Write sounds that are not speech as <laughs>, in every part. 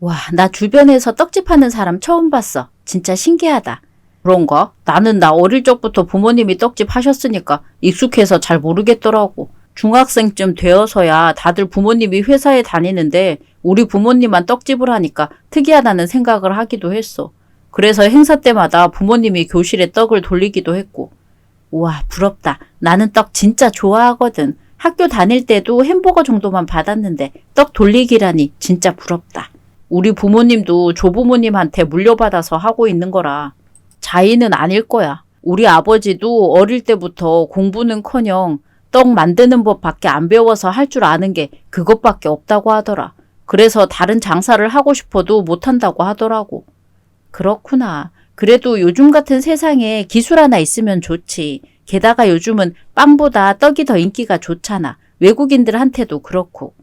와, 나 주변에서 떡집 하는 사람 처음 봤어. 진짜 신기하다. 그런 가? 나는 나 어릴 적부터 부모님이 떡집 하셨으니까 익숙해서 잘 모르겠더라고. 중학생쯤 되어서야 다들 부모님이 회사에 다니는데 우리 부모님만 떡집을 하니까 특이하다는 생각을 하기도 했어. 그래서 행사 때마다 부모님이 교실에 떡을 돌리기도 했고. 우와, 부럽다. 나는 떡 진짜 좋아하거든. 학교 다닐 때도 햄버거 정도만 받았는데 떡 돌리기라니 진짜 부럽다. 우리 부모님도 조부모님한테 물려받아서 하고 있는 거라. 자의는 아닐 거야. 우리 아버지도 어릴 때부터 공부는 커녕 떡 만드는 법밖에 안 배워서 할 줄 아는 게 그것밖에 없다고 하더라. 그래서 다른 장사를 하고 싶어도 못한다고 하더라고. 그렇구나. 그래도 요즘 같은 세상에 기술 하나 있으면 좋지. 게다가 요즘은 빵보다 떡이 더 인기가 좋잖아. 외국인들한테도 그렇고.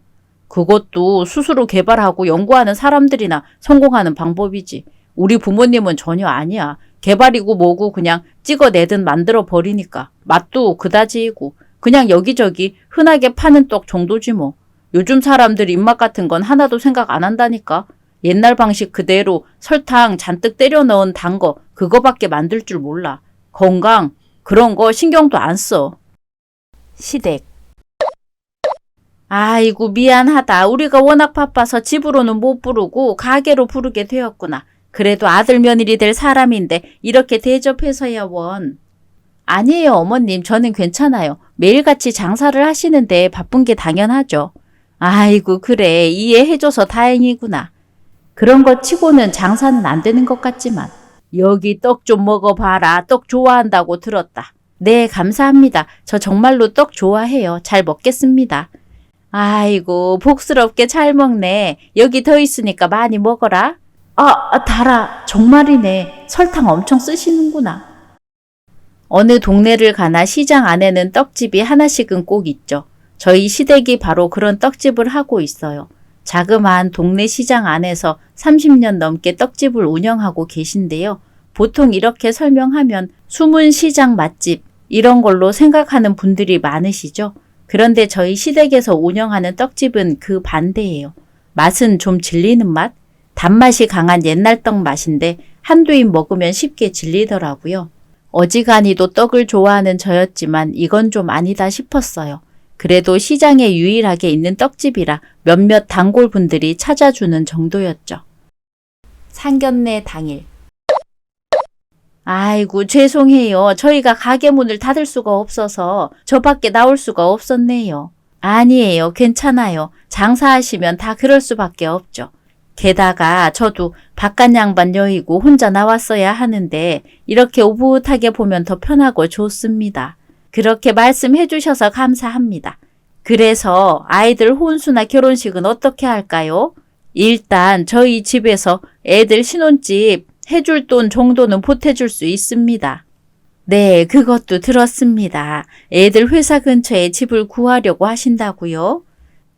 그것도 스스로 개발하고 연구하는 사람들이나 성공하는 방법이지. 우리 부모님은 전혀 아니야. 개발이고 뭐고 그냥 찍어내든 만들어 버리니까. 맛도 그다지이고. 그냥 여기저기 흔하게 파는 떡 정도지 뭐. 요즘 사람들 입맛 같은 건 하나도 생각 안 한다니까. 옛날 방식 그대로 설탕 잔뜩 때려 넣은 단 거, 그거밖에 만들 줄 몰라. 건강, 그런 거 신경도 안 써. 시댁. 아이고, 미안하다. 우리가 워낙 바빠서 집으로는 못 부르고 가게로 부르게 되었구나. 그래도 아들 며느리 될 사람인데 이렇게 대접해서야 원. 아니에요, 어머님. 저는 괜찮아요. 매일같이 장사를 하시는데 바쁜 게 당연하죠. 아이고, 그래. 이해해줘서 다행이구나. 그런 것 치고는 장사는 안 되는 것 같지만. 여기 떡 좀 먹어봐라. 떡 좋아한다고 들었다. 네, 감사합니다. 저 정말로 떡 좋아해요. 잘 먹겠습니다. 아이고, 복스럽게 잘 먹네. 여기 더 있으니까 많이 먹어라. 아, 아, 달아. 정말이네. 설탕 엄청 쓰시는구나. 어느 동네를 가나 시장 안에는 떡집이 하나씩은 꼭 있죠. 저희 시댁이 바로 그런 떡집을 하고 있어요. 자그마한 동네 시장 안에서 30년 넘게 떡집을 운영하고 계신데요. 보통 이렇게 설명하면 숨은 시장 맛집 이런 걸로 생각하는 분들이 많으시죠. 그런데 저희 시댁에서 운영하는 떡집은 그 반대예요. 맛은 좀 질리는 맛? 단맛이 강한 옛날 떡 맛인데 한두 입 먹으면 쉽게 질리더라고요. 어지간히도 떡을 좋아하는 저였지만 이건 좀 아니다 싶었어요. 그래도 시장에 유일하게 있는 떡집이라 몇몇 단골분들이 찾아주는 정도였죠. 상견례 당일. 아이고, 죄송해요. 저희가 가게 문을 닫을 수가 없어서 저 밖에 나올 수가 없었네요. 아니에요. 괜찮아요. 장사하시면 다 그럴 수밖에 없죠. 게다가 저도 바깥 양반 여이고 혼자 나왔어야 하는데 이렇게 오붓하게 보면 더 편하고 좋습니다. 그렇게 말씀해 주셔서 감사합니다. 그래서 아이들 혼수나 결혼식은 어떻게 할까요? 일단 저희 집에서 애들 신혼집 해줄 돈 정도는 보태줄 수 있습니다. 네, 그것도 들었습니다. 애들 회사 근처에 집을 구하려고 하신다고요?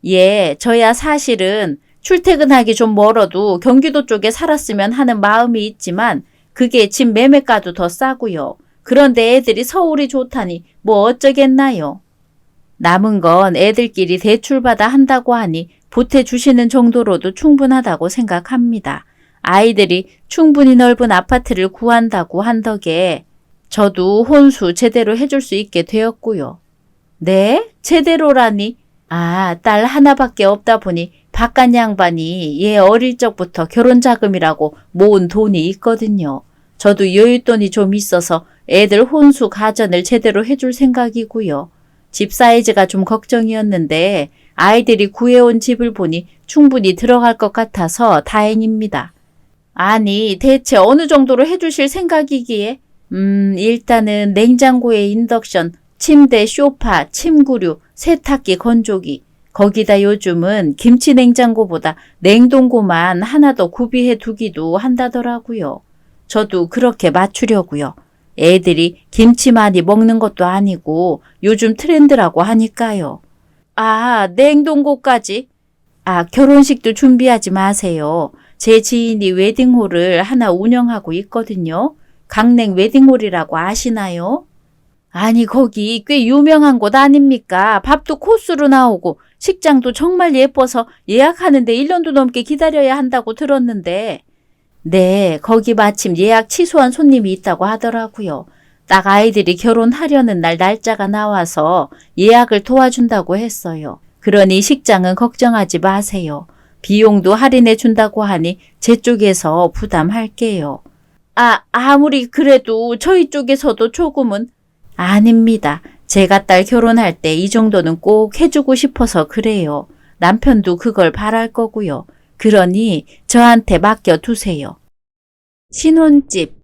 예, 저야 사실은 출퇴근하기 좀 멀어도 경기도 쪽에 살았으면 하는 마음이 있지만 그게 집 매매가도 더 싸고요. 그런데 애들이 서울이 좋다니 뭐 어쩌겠나요? 남은 건 애들끼리 대출받아 한다고 하니 보태주시는 정도로도 충분하다고 생각합니다. 아이들이 충분히 넓은 아파트를 구한다고 한 덕에 저도 혼수 제대로 해줄 수 있게 되었고요. 네? 제대로라니? 아, 딸 하나밖에 없다 보니 바깥 양반이 얘 어릴 적부터 결혼 자금이라고 모은 돈이 있거든요. 저도 여윳돈이 좀 있어서 애들 혼수 가전을 제대로 해줄 생각이고요. 집 사이즈가 좀 걱정이었는데 아이들이 구해온 집을 보니 충분히 들어갈 것 같아서 다행입니다. 아니, 대체 어느 정도로 해주실 생각이기에? 음, 일단은 냉장고에 인덕션, 침대, 쇼파, 침구류, 세탁기, 건조기. 거기다 요즘은 김치 냉장고보다 냉동고만 하나 더 구비해 두기도 한다더라고요. 저도 그렇게 맞추려고요. 애들이 김치 많이 먹는 것도 아니고 요즘 트렌드라고 하니까요. 아, 냉동고까지? 아, 결혼식도 준비하지 마세요. 제 지인이 웨딩홀을 하나 운영하고 있거든요. 강냉 웨딩홀이라고 아시나요? 아니, 거기 꽤 유명한 곳 아닙니까? 밥도 코스로 나오고, 식장도 정말 예뻐서 예약하는데 1년도 넘게 기다려야 한다고 들었는데, 네, 거기 마침 예약 취소한 손님이 있다고 하더라고요. 딱 아이들이 결혼하려는 날 날짜가 나와서 예약을 도와준다고 했어요. 그러니 식장은 걱정하지 마세요. 비용도 할인해 준다고 하니 제 쪽에서 부담할게요. 아, 아무리 그래도 저희 쪽에서도 조금은 아닙니다. 제가 딸 결혼할 때 이 정도는 꼭 해주고 싶어서 그래요. 남편도 그걸 바랄 거고요. 그러니 저한테 맡겨두세요. 신혼집.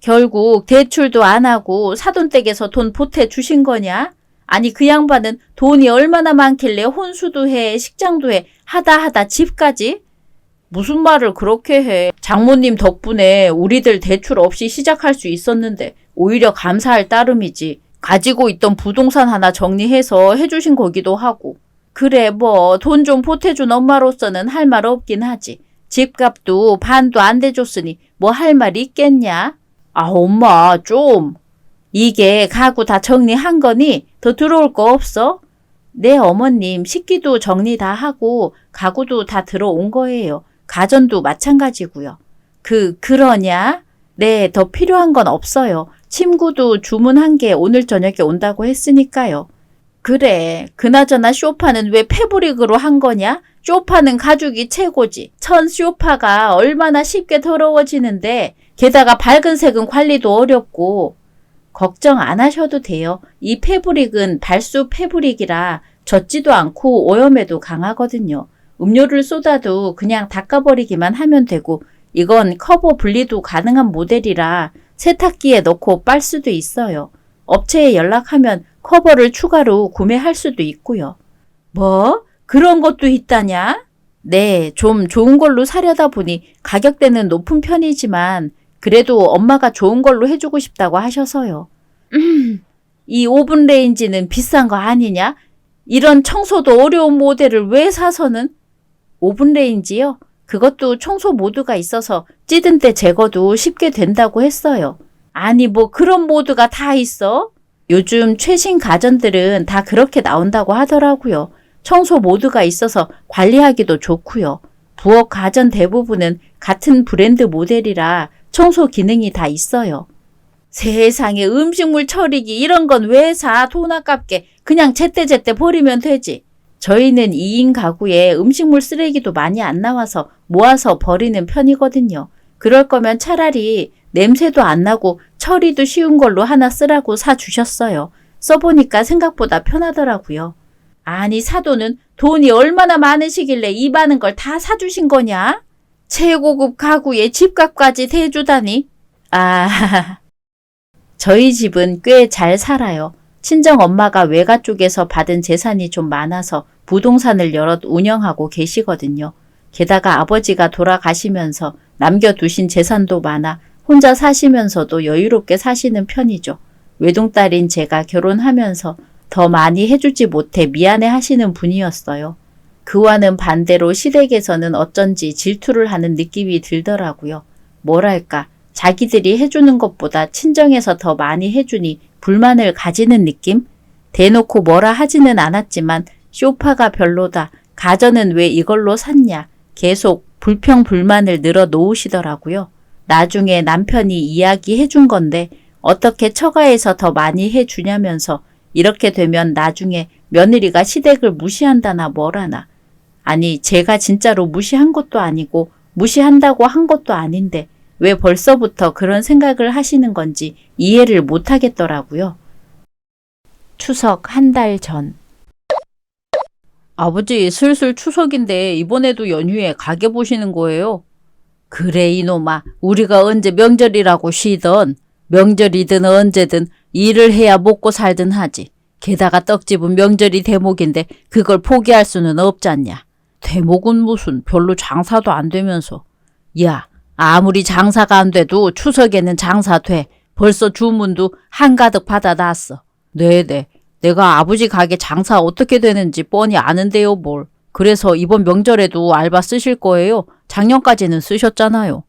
결국 대출도 안 하고 사돈댁에서 돈 보태 주신 거냐? 아니 그 양반은 돈이 얼마나 많길래 혼수도 해 식장도 해 하다 하다 집까지? 무슨 말을 그렇게 해. 장모님 덕분에 우리들 대출 없이 시작할 수 있었는데 오히려 감사할 따름이지. 가지고 있던 부동산 하나 정리해서 해주신 거기도 하고. 그래 뭐 돈 좀 보태준 엄마로서는 할 말 없긴 하지. 집값도 반도 안 대줬으니 뭐 할말 있겠냐? 아 엄마 좀. 이게 가구 다 정리한 거니 더 들어올 거 없어? 네 어머님 식기도 정리 다 하고 가구도 다 들어온 거예요. 가전도 마찬가지고요. 그 그러냐? 네, 더 필요한 건 없어요. 침구도 주문한 게 오늘 저녁에 온다고 했으니까요. 그래, 그나저나 쇼파는 왜 패브릭으로 한 거냐? 쇼파는 가죽이 최고지. 천 쇼파가 얼마나 쉽게 더러워지는데, 게다가 밝은 색은 관리도 어렵고, 걱정 안 하셔도 돼요. 이 패브릭은 발수 패브릭이라 젖지도 않고 오염에도 강하거든요. 음료를 쏟아도 그냥 닦아버리기만 하면 되고, 이건 커버 분리도 가능한 모델이라 세탁기에 넣고 빨 수도 있어요. 업체에 연락하면 커버를 추가로 구매할 수도 있고요. 뭐? 그런 것도 있다냐? 네, 좀 좋은 걸로 사려다 보니 가격대는 높은 편이지만 그래도 엄마가 좋은 걸로 해주고 싶다고 하셔서요. 음, 이 오븐 레인지는 비싼 거 아니냐? 이런 청소도 어려운 모델을 왜 사서는? 오븐 레인지요? 그것도 청소 모드가 있어서 찌든 때 제거도 쉽게 된다고 했어요. 아니, 뭐 그런 모드가 다 있어? 요즘 최신 가전들은 다 그렇게 나온다고 하더라고요. 청소 모드가 있어서 관리하기도 좋고요. 부엌 가전 대부분은 같은 브랜드 모델이라 청소 기능이 다 있어요. 세상에 음식물 처리기 이런 건 왜 사? 돈 아깝게 그냥 제때제때 버리면 되지. 저희는 2인 가구에 음식물 쓰레기도 많이 안 나와서 모아서 버리는 편이거든요. 그럴 거면 차라리 냄새도 안 나고 처리도 쉬운 걸로 하나 쓰라고 사주셨어요. 써보니까 생각보다 편하더라고요. 아니, 사도는 돈이 얼마나 많으시길래 이 많은 걸 다 사주신 거냐? 최고급 가구에 집값까지 대주다니? 아, <laughs> 저희 집은 꽤 잘 살아요. 친정 엄마가 외가 쪽에서 받은 재산이 좀 많아서 부동산을 여럿 운영하고 계시거든요. 게다가 아버지가 돌아가시면서 남겨두신 재산도 많아 혼자 사시면서도 여유롭게 사시는 편이죠. 외동딸인 제가 결혼하면서 더 많이 해주지 못해 미안해 하시는 분이었어요. 그와는 반대로 시댁에서는 어쩐지 질투를 하는 느낌이 들더라고요. 뭐랄까, 자기들이 해주는 것보다 친정에서 더 많이 해주니 불만을 가지는 느낌? 대놓고 뭐라 하지는 않았지만 쇼파가 별로다. 가전은 왜 이걸로 샀냐. 계속 불평불만을 늘어 놓으시더라고요. 나중에 남편이 이야기해 준 건데 어떻게 처가에서 더 많이 해 주냐면서 이렇게 되면 나중에 며느리가 시댁을 무시한다나 뭐라나. 아니, 제가 진짜로 무시한 것도 아니고 무시한다고 한 것도 아닌데 왜 벌써부터 그런 생각을 하시는 건지 이해를 못 하겠더라고요. 추석 한 달 전. 아버지, 슬슬 추석인데 이번에도 연휴에 가게 보시는 거예요? 그래, 이놈아. 우리가 언제 명절이라고 쉬던 명절이든 언제든 일을 해야 먹고 살든 하지. 게다가 떡집은 명절이 대목인데 그걸 포기할 수는 없잖냐. 대목은 무슨 별로 장사도 안 되면서. 야, 아무리 장사가 안 돼도 추석에는 장사 돼. 벌써 주문도 한가득 받아놨어. 네네. 내가 아버지 가게 장사 어떻게 되는지 뻔히 아는데요, 뭘. 그래서 이번 명절에도 알바 쓰실 거예요. 작년까지는 쓰셨잖아요.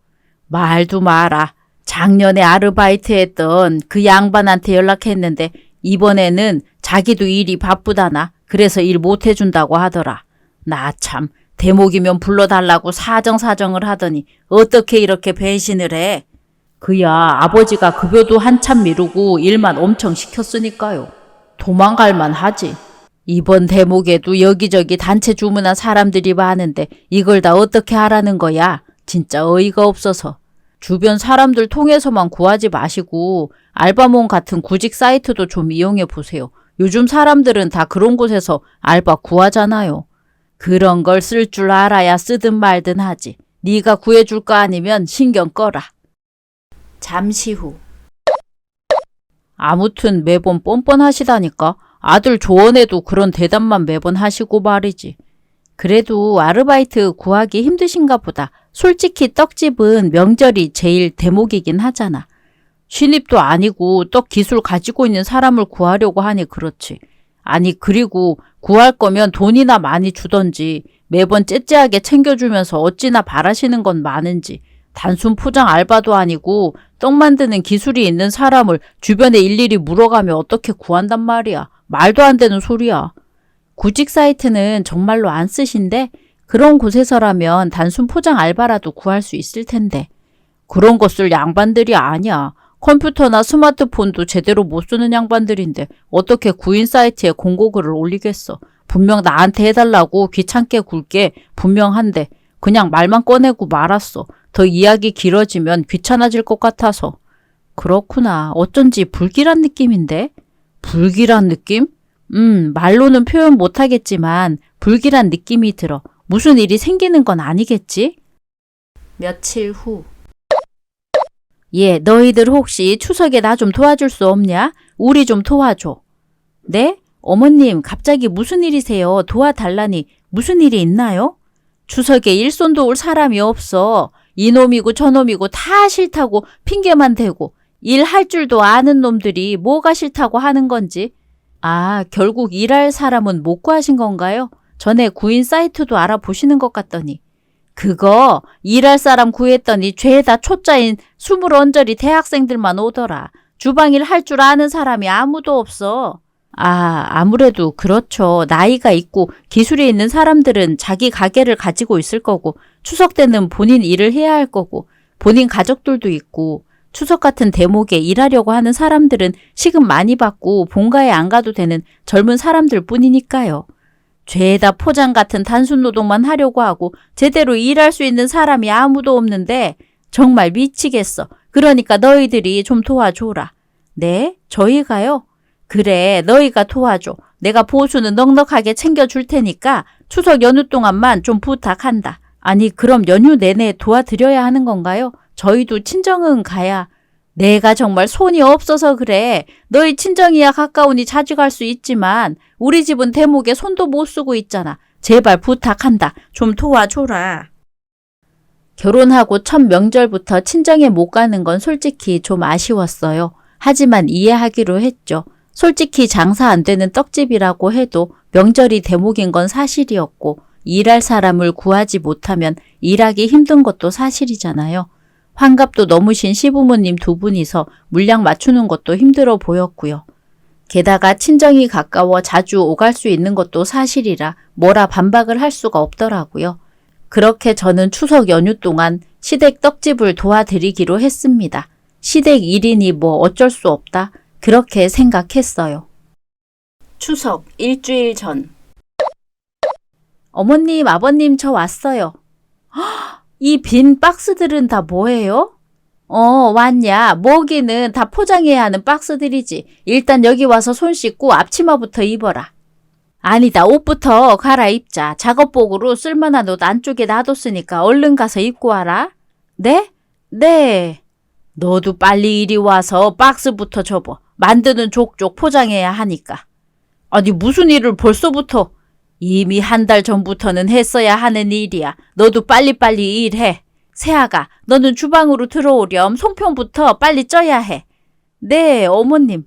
말도 마라. 작년에 아르바이트 했던 그 양반한테 연락했는데 이번에는 자기도 일이 바쁘다나 그래서 일 못 해준다고 하더라. 나 참 대목이면 불러달라고 사정사정을 하더니 어떻게 이렇게 배신을 해? 그야 아버지가 급여도 한참 미루고 일만 엄청 시켰으니까요. 도망갈 만 하지. 이번 대목에도 여기저기 단체 주문한 사람들이 많은데 이걸 다 어떻게 하라는 거야? 진짜 어이가 없어서. 주변 사람들 통해서만 구하지 마시고 알바몬 같은 구직 사이트도 좀 이용해 보세요. 요즘 사람들은 다 그런 곳에서 알바 구하잖아요. 그런 걸 쓸 줄 알아야 쓰든 말든 하지. 네가 구해줄 거 아니면 신경 꺼라. 잠시 후. 아무튼 매번 뻔뻔하시다니까. 아들 조언에도 그런 대답만 매번 하시고 말이지. 그래도 아르바이트 구하기 힘드신가 보다. 솔직히 떡집은 명절이 제일 대목이긴 하잖아. 신입도 아니고 떡 기술 가지고 있는 사람을 구하려고 하니 그렇지. 아니, 그리고 구할 거면 돈이나 많이 주던지 매번 째째하게 챙겨주면서 어찌나 바라시는 건 많은지 단순 포장 알바도 아니고 떡 만드는 기술이 있는 사람을 주변에 일일이 물어가며 어떻게 구한단 말이야. 말도 안 되는 소리야. 구직 사이트는 정말로 안 쓰신데 그런 곳에서라면 단순 포장 알바라도 구할 수 있을 텐데 그런 거쓸 양반들이 아니야. 컴퓨터나 스마트폰도 제대로 못 쓰는 양반들인데 어떻게 구인 사이트에 공고글을 올리겠어. 분명 나한테 해달라고 귀찮게 굴게 분명한데 그냥 말만 꺼내고 말았어. 더 이야기 길어지면 귀찮아질 것 같아서. 그렇구나. 어쩐지 불길한 느낌인데? 불길한 느낌? 음, 말로는 표현 못하겠지만 불길한 느낌이 들어. 무슨 일이 생기는 건 아니겠지? 며칠 후. 예, 너희들 혹시 추석에 나 좀 도와줄 수 없냐? 우리 좀 도와줘. 네? 어머님, 갑자기 무슨 일이세요? 도와달라니 무슨 일이 있나요? 추석에 일손 도 올 사람이 없어. 이놈이고 저놈이고 다 싫다고 핑계만 대고 일할 줄도 아는 놈들이 뭐가 싫다고 하는 건지. 아, 결국 일할 사람은 못 구하신 건가요? 전에 구인 사이트도 알아보시는 것 같더니. 그거 일할 사람 구했더니 죄다 초짜인 스물 언저리 대학생들만 오더라. 주방일 할 줄 아는 사람이 아무도 없어. 아, 아무래도 그렇죠. 나이가 있고 기술이 있는 사람들은 자기 가게를 가지고 있을 거고, 추석 때는 본인 일을 해야 할 거고, 본인 가족들도 있고, 추석 같은 대목에 일하려고 하는 사람들은 시급 많이 받고 본가에 안 가도 되는 젊은 사람들 뿐이니까요. 죄다 포장 같은 단순 노동만 하려고 하고 제대로 일할 수 있는 사람이 아무도 없는데 정말 미치겠어. 그러니까 너희들이 좀 도와줘라. 네? 저희가요? 그래, 너희가 도와줘. 내가 보수는 넉넉하게 챙겨줄 테니까 추석 연휴 동안만 좀 부탁한다. 아니, 그럼 연휴 내내 도와드려야 하는 건가요? 저희도 친정은 가야. 내가 정말 손이 없어서 그래. 너희 친정이야 가까우니 자주 갈 수 있지만 우리 집은 대목에 손도 못 쓰고 있잖아. 제발 부탁한다. 좀 도와줘라. 결혼하고 첫 명절부터 친정에 못 가는 건 솔직히 좀 아쉬웠어요. 하지만 이해하기로 했죠. 솔직히 장사 안 되는 떡집이라고 해도 명절이 대목인 건 사실이었고 일할 사람을 구하지 못하면 일하기 힘든 것도 사실이잖아요. 환갑도 넘으신 시부모님 두 분이서 물량 맞추는 것도 힘들어 보였고요. 게다가 친정이 가까워 자주 오갈 수 있는 것도 사실이라 뭐라 반박을 할 수가 없더라고요. 그렇게 저는 추석 연휴 동안 시댁 떡집을 도와드리기로 했습니다. 시댁 일이니 뭐 어쩔 수 없다. 그렇게 생각했어요. 추석 일주일 전. 어머님, 아버님, 저 왔어요. 이 빈 박스들은 다 뭐예요? 어, 왔냐. 모기는 다 포장해야 하는 박스들이지. 일단 여기 와서 손 씻고 앞치마부터 입어라. 아니다. 옷부터 갈아입자. 작업복으로 쓸만한 옷 안쪽에 놔뒀으니까 얼른 가서 입고 와라. 네? 네. 너도 빨리 이리 와서 박스부터 접어. 만드는 족족 포장해야 하니까. 아니, 무슨 일을 벌써부터. 이미 한 달 전부터는 했어야 하는 일이야. 너도 빨리빨리 일해. 세아가, 너는 주방으로 들어오렴. 송편부터 빨리 쪄야 해. 네, 어머님.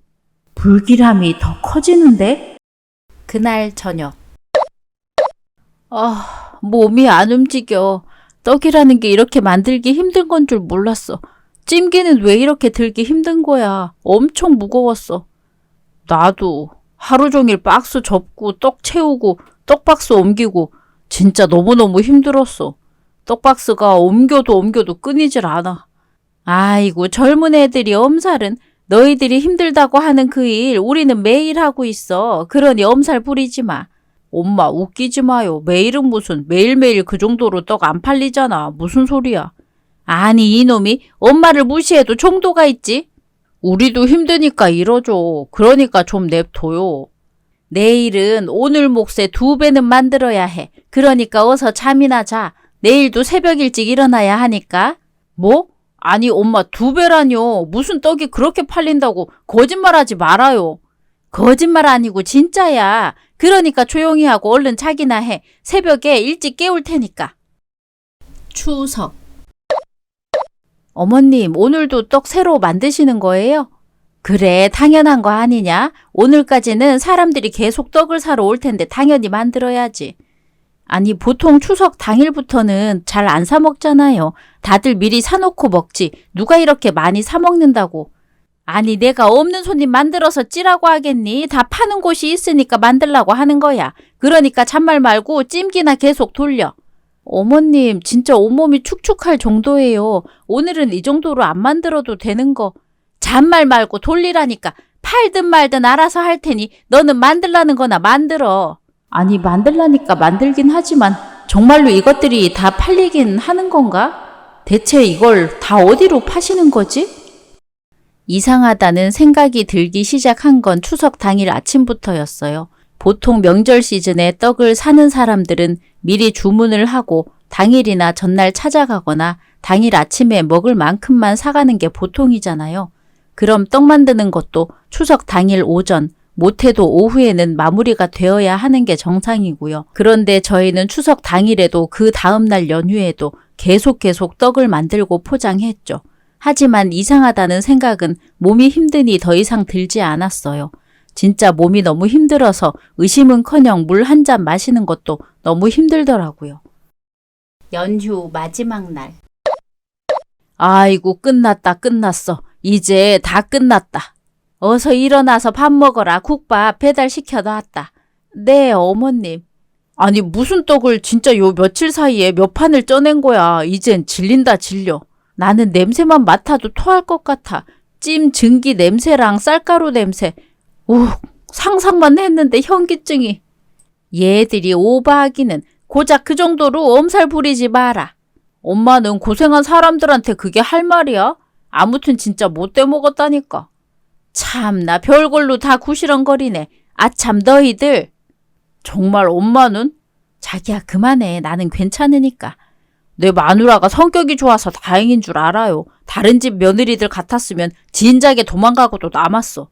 불길함이 더 커지는데? 그날 저녁. 아, 몸이 안 움직여. 떡이라는 게 이렇게 만들기 힘든 건 줄 몰랐어. 찜기는 왜 이렇게 들기 힘든 거야? 엄청 무거웠어. 나도 하루 종일 박스 접고 떡 채우고 떡박스 옮기고 진짜 너무너무 힘들었어. 떡박스가 옮겨도 옮겨도 끊이질 않아. 아이고 젊은 애들이 엄살은 너희들이 힘들다고 하는 그 일 우리는 매일 하고 있어. 그러니 엄살 부리지 마. 엄마 웃기지 마요. 매일은 무슨 매일매일 그 정도로 떡 안 팔리잖아. 무슨 소리야. 아니 이놈이 엄마를 무시해도 정도가 있지. 우리도 힘드니까 이러죠. 그러니까 좀 냅둬요. 내일은 오늘 몫의 두 배는 만들어야 해. 그러니까 어서 잠이나 자. 내일도 새벽 일찍 일어나야 하니까. 뭐? 아니 엄마 두 배라뇨. 무슨 떡이 그렇게 팔린다고 거짓말하지 말아요. 거짓말 아니고 진짜야. 그러니까 조용히 하고 얼른 자기나 해. 새벽에 일찍 깨울 테니까. 추석 어머님, 오늘도 떡 새로 만드시는 거예요? 그래, 당연한 거 아니냐? 오늘까지는 사람들이 계속 떡을 사러 올 텐데 당연히 만들어야지. 아니, 보통 추석 당일부터는 잘 안 사 먹잖아요. 다들 미리 사놓고 먹지. 누가 이렇게 많이 사 먹는다고. 아니, 내가 없는 손님 만들어서 찌라고 하겠니? 다 파는 곳이 있으니까 만들라고 하는 거야. 그러니까 잔말 말고 찜기나 계속 돌려. 어머님, 진짜 온몸이 축축할 정도예요. 오늘은 이 정도로 안 만들어도 되는 거. 잔말 말고 돌리라니까. 팔든 말든 알아서 할 테니 너는 만들라는 거나 만들어. 아니, 만들라니까 만들긴 하지만 정말로 이것들이 다 팔리긴 하는 건가? 대체 이걸 다 어디로 파시는 거지? 이상하다는 생각이 들기 시작한 건 추석 당일 아침부터였어요. 보통 명절 시즌에 떡을 사는 사람들은 미리 주문을 하고 당일이나 전날 찾아가거나 당일 아침에 먹을 만큼만 사가는 게 보통이잖아요. 그럼 떡 만드는 것도 추석 당일 오전, 못해도 오후에는 마무리가 되어야 하는 게 정상이고요. 그런데 저희는 추석 당일에도 그 다음날 연휴에도 계속 계속 떡을 만들고 포장했죠. 하지만 이상하다는 생각은 몸이 힘드니 더 이상 들지 않았어요. 진짜 몸이 너무 힘들어서 의심은커녕 물 한 잔 마시는 것도 너무 힘들더라고요. 연휴 마지막 날. 아이고 끝났다 끝났어. 이제 다 끝났다. 어서 일어나서 밥 먹어라. 국밥 배달 시켜 놨다. 네, 어머님. 아니 무슨 떡을 진짜 요 며칠 사이에 몇 판을 쪄낸 거야. 이젠 질린다 질려. 나는 냄새만 맡아도 토할 것 같아. 찜 증기 냄새랑 쌀가루 냄새. 우, 상상만 했는데 현기증이. 얘들이 오버하기는 고작 그 정도로 엄살 부리지 마라. 엄마는 고생한 사람들한테 그게 할 말이야? 아무튼 진짜 못돼 먹었다니까. 참나 별걸로 다 구시렁거리네. 아참 너희들. 정말 엄마는? 자기야 그만해. 나는 괜찮으니까. 내 마누라가 성격이 좋아서 다행인 줄 알아요. 다른 집 며느리들 같았으면 진작에 도망가고도 남았어.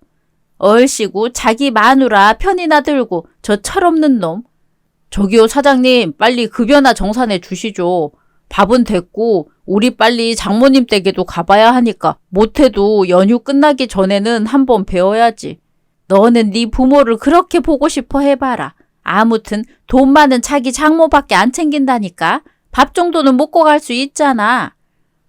얼씨구 자기 마누라 편이나 들고 저 철없는 놈. 저기요 사장님 빨리 급여나 정산해 주시죠. 밥은 됐고 우리 빨리 장모님 댁에도 가봐야 하니까 못해도 연휴 끝나기 전에는 한번 배워야지. 너는 네 부모를 그렇게 보고 싶어 해봐라. 아무튼 돈 많은 자기 장모밖에 안 챙긴다니까. 밥 정도는 먹고 갈 수 있잖아.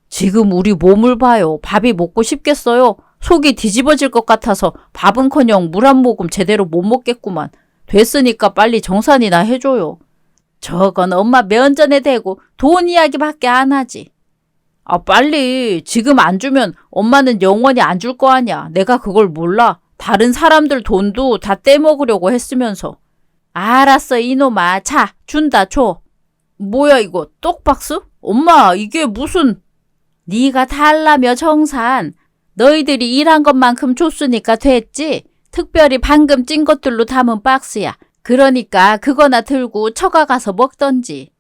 지금 우리 몸을 봐요. 밥이 먹고 싶겠어요? 속이 뒤집어질 것 같아서 밥은커녕 물 한 모금 제대로 못 먹겠구만. 됐으니까 빨리 정산이나 해줘요. 저건 엄마 면전에 대고 돈 이야기밖에 안 하지. 아, 빨리. 지금 안 주면 엄마는 영원히 안 줄 거 아니야. 내가 그걸 몰라. 다른 사람들 돈도 다 떼먹으려고 했으면서. 알았어, 이놈아. 자, 준다, 줘. 뭐야, 이거? 떡박스? 엄마, 이게 무슨... 네가 달라며 정산. 너희들이 일한 것만큼 줬으니까 됐지. 특별히 방금 찐 것들로 담은 박스야. 그러니까 그거나 들고 처가 가서 먹던지.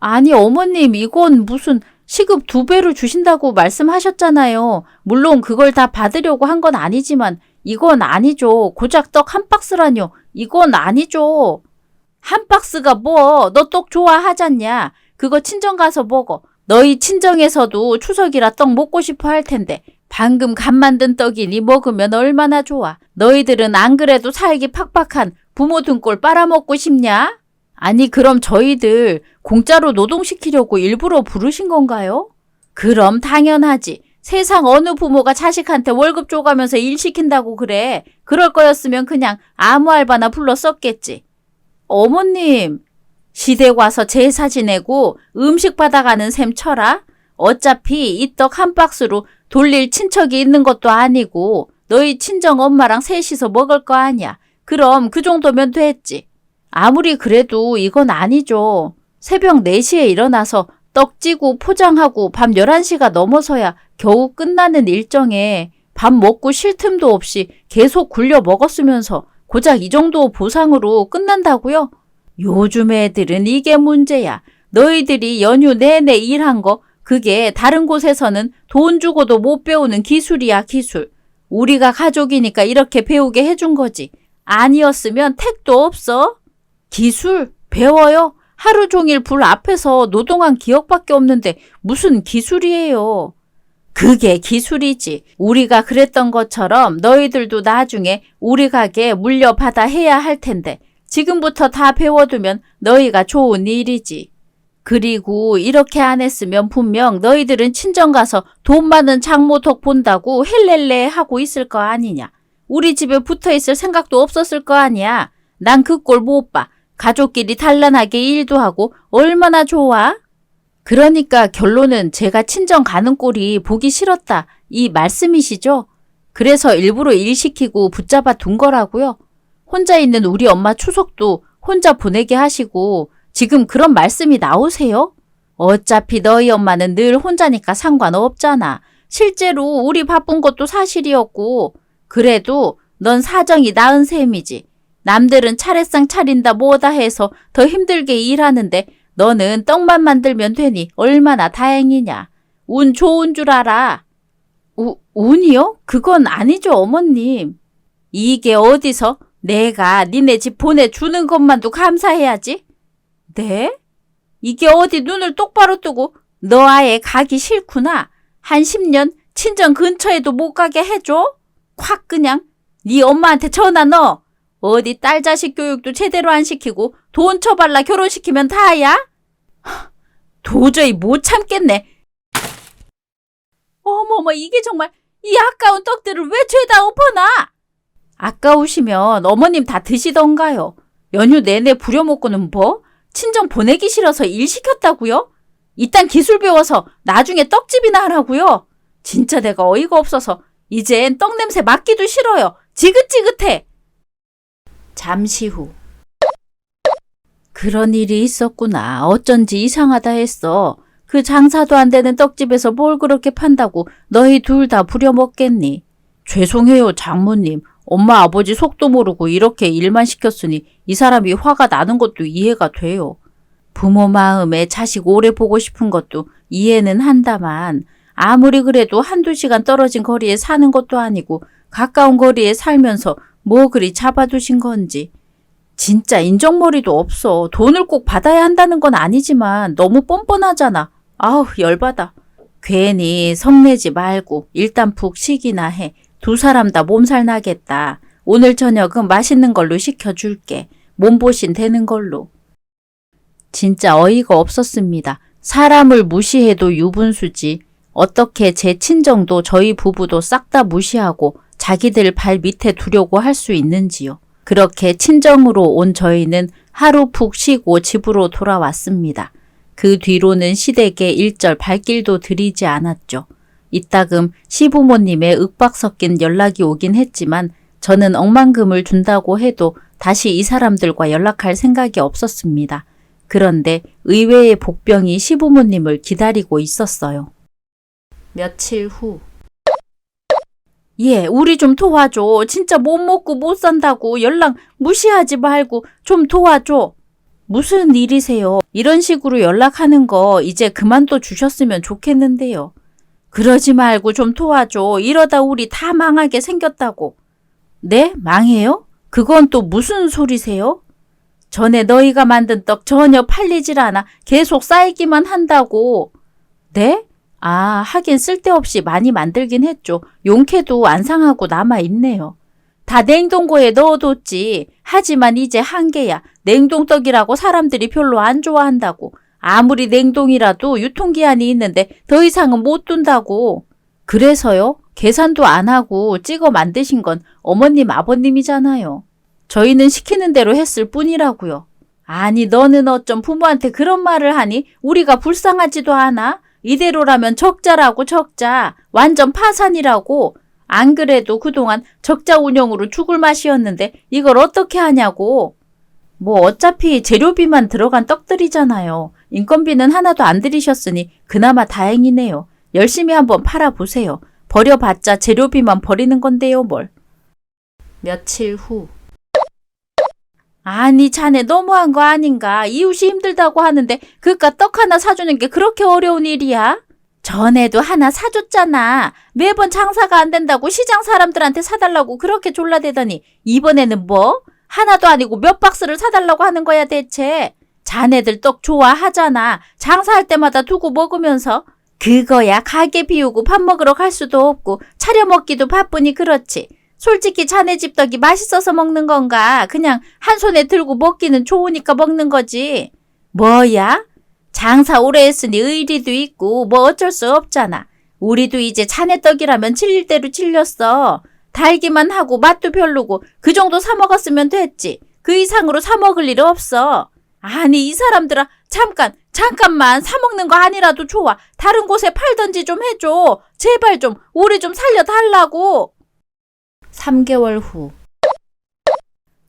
아니 어머님 이건 무슨 시급 두 배로 주신다고 말씀하셨잖아요. 물론 그걸 다 받으려고 한 건 아니지만 이건 아니죠. 고작 떡 한 박스라뇨. 이건 아니죠. 한 박스가 뭐 너 떡 좋아하잖냐. 그거 친정 가서 먹어. 너희 친정에서도 추석이라 떡 먹고 싶어 할 텐데 방금 간 만든 떡이니 먹으면 얼마나 좋아. 너희들은 안 그래도 살기 팍팍한 부모 등골 빨아먹고 싶냐? 아니 그럼 저희들 공짜로 노동시키려고 일부러 부르신 건가요? 그럼 당연하지. 세상 어느 부모가 자식한테 월급 줘가면서 일 시킨다고 그래. 그럴 거였으면 그냥 아무 알바나 불러 썼겠지. 어머님, 시댁 와서 제사 지내고 음식 받아가는 셈 쳐라. 어차피 이 떡 한 박스로 돌릴 친척이 있는 것도 아니고 너희 친정 엄마랑 셋이서 먹을 거 아니야. 그럼 그 정도면 됐지. 아무리 그래도 이건 아니죠. 새벽 4시에 일어나서 떡 찌고 포장하고 밤 11시가 넘어서야 겨우 끝나는 일정에 밥 먹고 쉴 틈도 없이 계속 굴려 먹었으면서 고작 이 정도 보상으로 끝난다고요? 요즘 애들은 이게 문제야. 너희들이 연휴 내내 일한 거 그게 다른 곳에서는 돈 주고도 못 배우는 기술이야, 기술. 우리가 가족이니까 이렇게 배우게 해준 거지. 아니었으면 택도 없어. 기술 배워요. 하루 종일 불 앞에서 노동한 기억밖에 없는데 무슨 기술이에요. 그게 기술이지. 우리가 그랬던 것처럼 너희들도 나중에 우리 가게 물려받아 해야 할 텐데 지금부터 다 배워두면 너희가 좋은 일이지. 그리고 이렇게 안 했으면 분명 너희들은 친정 가서 돈 많은 장모 덕 본다고 헬렐레 하고 있을 거 아니냐. 우리 집에 붙어 있을 생각도 없었을 거 아니야. 난 그 꼴 못 봐. 가족끼리 단란하게 일도 하고 얼마나 좋아? 그러니까 결론은 제가 친정 가는 꼴이 보기 싫었다. 이 말씀이시죠? 그래서 일부러 일 시키고 붙잡아 둔 거라고요. 혼자 있는 우리 엄마 추석도 혼자 보내게 하시고 지금 그런 말씀이 나오세요? 어차피 너희 엄마는 늘 혼자니까 상관없잖아. 실제로 우리 바쁜 것도 사실이었고 그래도 넌 사정이 나은 셈이지. 남들은 차례상 차린다 뭐다 해서 더 힘들게 일하는데 너는 떡만 만들면 되니 얼마나 다행이냐. 운 좋은 줄 알아. 우, 운이요? 그건 아니죠, 어머님. 이게 어디서 내가 니네 집 보내주는 것만도 감사해야지. 네? 이게 어디 눈을 똑바로 뜨고 너 아예 가기 싫구나. 한 10년 친정 근처에도 못 가게 해줘? 콱 그냥 네 엄마한테 전화 넣어. 어디 딸 자식 교육도 제대로 안 시키고 돈 쳐발라 결혼시키면 다야? 하, 도저히 못 참겠네. 어머머 이게 정말 이 아까운 떡들을 왜 죄다 엎어놔? 아까우시면 어머님 다 드시던가요. 연휴 내내 부려먹고는 뭐? 친정 보내기 싫어서 일 시켰다고요? 이딴 기술 배워서 나중에 떡집이나 하라고요? 진짜 내가 어이가 없어서 이젠 떡 냄새 맡기도 싫어요. 지긋지긋해. 잠시 후. 그런 일이 있었구나. 어쩐지 이상하다 했어. 그 장사도 안 되는 떡집에서 뭘 그렇게 판다고 너희 둘 다 부려먹겠니? 죄송해요, 장모님. 엄마 아버지 속도 모르고 이렇게 일만 시켰으니 이 사람이 화가 나는 것도 이해가 돼요. 부모 마음에 자식 오래 보고 싶은 것도 이해는 한다만 아무리 그래도 한두 시간 떨어진 거리에 사는 것도 아니고 가까운 거리에 살면서 뭐 그리 잡아두신 건지. 진짜 인정머리도 없어. 돈을 꼭 받아야 한다는 건 아니지만 너무 뻔뻔하잖아. 아우, 열받아. 괜히 성내지 말고 일단 푹 쉬기나 해. 두 사람 다 몸살 나겠다. 오늘 저녁은 맛있는 걸로 시켜줄게. 몸보신 되는 걸로. 진짜 어이가 없었습니다. 사람을 무시해도 유분수지. 어떻게 제 친정도 저희 부부도 싹 다 무시하고 자기들 발 밑에 두려고 할 수 있는지요. 그렇게 친정으로 온 저희는 하루 푹 쉬고 집으로 돌아왔습니다. 그 뒤로는 시댁에 일절 발길도 들이지 않았죠. 이따금 시부모님의 윽박 섞인 연락이 오긴 했지만 저는 억만금을 준다고 해도 다시 이 사람들과 연락할 생각이 없었습니다. 그런데 의외의 복병이 시부모님을 기다리고 있었어요. 며칠 후. 예, 우리 좀 도와줘. 진짜 못 먹고 못 산다고 연락 무시하지 말고 좀 도와줘. 무슨 일이세요? 이런 식으로 연락하는 거 이제 그만둬 주셨으면 좋겠는데요. 그러지 말고 좀 도와줘. 이러다 우리 다 망하게 생겼다고. 네? 망해요? 그건 또 무슨 소리세요? 전에 너희가 만든 떡 전혀 팔리질 않아 계속 쌓이기만 한다고. 네? 아, 하긴 쓸데없이 많이 만들긴 했죠. 용케도 안 상하고 남아있네요. 다 냉동고에 넣어뒀지. 하지만 이제 한계야. 냉동떡이라고 사람들이 별로 안 좋아한다고. 아무리 냉동이라도 유통기한이 있는데 더 이상은 못 둔다고. 그래서요? 계산도 안 하고 찍어 만드신 건 어머님, 아버님이잖아요. 저희는 시키는 대로 했을 뿐이라고요. 아니, 너는 어쩜 부모한테 그런 말을 하니? 우리가 불쌍하지도 않아? 이대로라면 적자라고 적자. 완전 파산이라고. 안 그래도 그동안 적자 운영으로 죽을 맛이었는데 이걸 어떻게 하냐고. 뭐 어차피 재료비만 들어간 떡들이잖아요. 인건비는 하나도 안 들이셨으니 그나마 다행이네요. 열심히 한번 팔아보세요. 버려봤자 재료비만 버리는 건데요, 뭘. 며칠 후. 아니, 자네 너무한 거 아닌가? 이웃이 힘들다고 하는데 그깟 떡 하나 사주는 게 그렇게 어려운 일이야? 전에도 하나 사줬잖아. 매번 장사가 안 된다고 시장 사람들한테 사달라고 그렇게 졸라대더니 이번에는 뭐? 하나도 아니고 몇 박스를 사달라고 하는 거야 대체. 자네들 떡 좋아하잖아. 장사할 때마다 두고 먹으면서. 그거야 가게 비우고 밥 먹으러 갈 수도 없고 차려 먹기도 바쁘니 그렇지. 솔직히 자네 집 떡이 맛있어서 먹는 건가? 그냥 한 손에 들고 먹기는 좋으니까 먹는 거지. 뭐야? 장사 오래 했으니 의리도 있고 뭐 어쩔 수 없잖아. 우리도 이제 자네 떡이라면 질릴 대로 질렸어. 달기만 하고 맛도 별로고 그 정도 사 먹었으면 됐지. 그 이상으로 사 먹을 일 없어. 아니 이 사람들아 잠깐 잠깐만 사 먹는 거 아니라도 좋아. 다른 곳에 팔던지 좀 해줘. 제발 좀 우리 좀 살려달라고. 3개월 후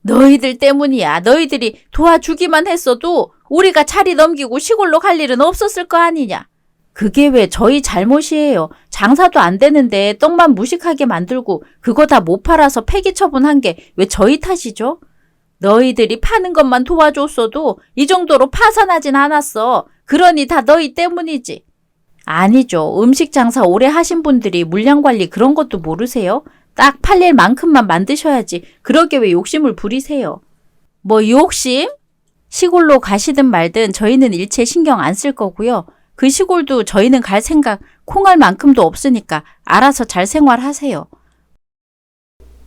너희들 때문이야. 너희들이 도와주기만 했어도 우리가 자리 넘기고 시골로 갈 일은 없었을 거 아니냐. 그게 왜 저희 잘못이에요. 장사도 안 되는데 떡만 무식하게 만들고 그거 다 못 팔아서 폐기 처분한 게 왜 저희 탓이죠? 너희들이 파는 것만 도와줬어도 이 정도로 파산하진 않았어. 그러니 다 너희 때문이지. 아니죠. 음식 장사 오래 하신 분들이 물량 관리 그런 것도 모르세요? 딱 팔릴 만큼만 만드셔야지. 그러게 왜 욕심을 부리세요? 뭐 욕심? 시골로 가시든 말든 저희는 일체 신경 안 쓸 거고요. 그 시골도 저희는 갈 생각 콩할 만큼도 없으니까 알아서 잘 생활하세요.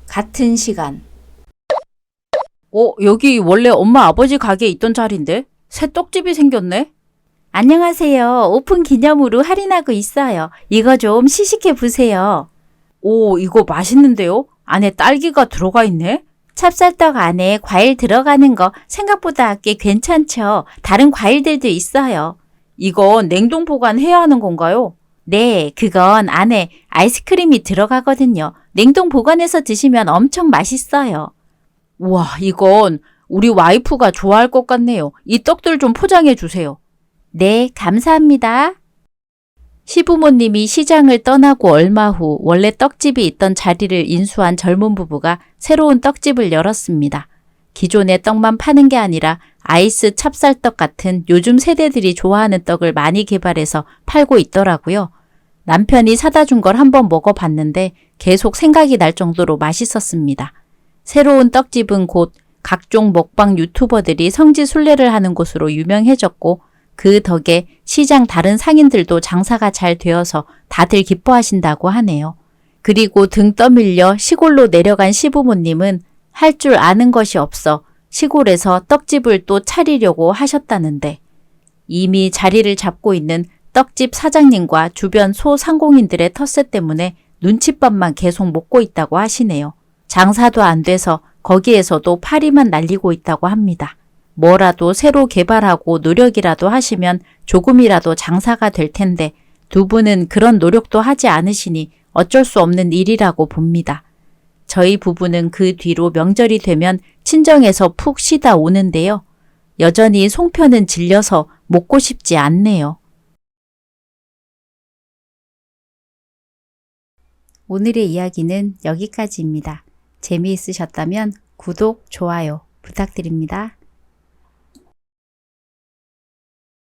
같은 시간. 어, 여기 원래 엄마 아버지 가게 있던 자리인데? 새 떡집이 생겼네? 안녕하세요. 오픈 기념으로 할인하고 있어요. 이거 좀 시식해 보세요. 오, 이거 맛있는데요? 안에 딸기가 들어가 있네? 찹쌀떡 안에 과일 들어가는 거 생각보다 꽤 괜찮죠. 다른 과일들도 있어요. 이건 냉동 보관해야 하는 건가요? 네, 그건 안에 아이스크림이 들어가거든요. 냉동 보관해서 드시면 엄청 맛있어요. 우와, 이건 우리 와이프가 좋아할 것 같네요. 이 떡들 좀 포장해 주세요. 네, 감사합니다. 시부모님이 시장을 떠나고 얼마 후 원래 떡집이 있던 자리를 인수한 젊은 부부가 새로운 떡집을 열었습니다. 기존의 떡만 파는 게 아니라 아이스 찹쌀떡 같은 요즘 세대들이 좋아하는 떡을 많이 개발해서 팔고 있더라고요. 남편이 사다 준 걸 한번 먹어봤는데 계속 생각이 날 정도로 맛있었습니다. 새로운 떡집은 곧 각종 먹방 유튜버들이 성지 순례를 하는 곳으로 유명해졌고 그 덕에 시장 다른 상인들도 장사가 잘 되어서 다들 기뻐하신다고 하네요. 그리고 등 떠밀려 시골로 내려간 시부모님은 할 줄 아는 것이 없어 시골에서 떡집을 또 차리려고 하셨다는데 이미 자리를 잡고 있는 떡집 사장님과 주변 소상공인들의 텃세 때문에 눈칫밥만 계속 먹고 있다고 하시네요. 장사도 안 돼서 거기에서도 파리만 날리고 있다고 합니다. 뭐라도 새로 개발하고 노력이라도 하시면 조금이라도 장사가 될 텐데 두 분은 그런 노력도 하지 않으시니 어쩔 수 없는 일이라고 봅니다. 저희 부부는 그 뒤로 명절이 되면 친정에서 푹 쉬다 오는데요. 여전히 송편은 질려서 먹고 싶지 않네요. 오늘의 이야기는 여기까지입니다. 재미있으셨다면 구독, 좋아요 부탁드립니다.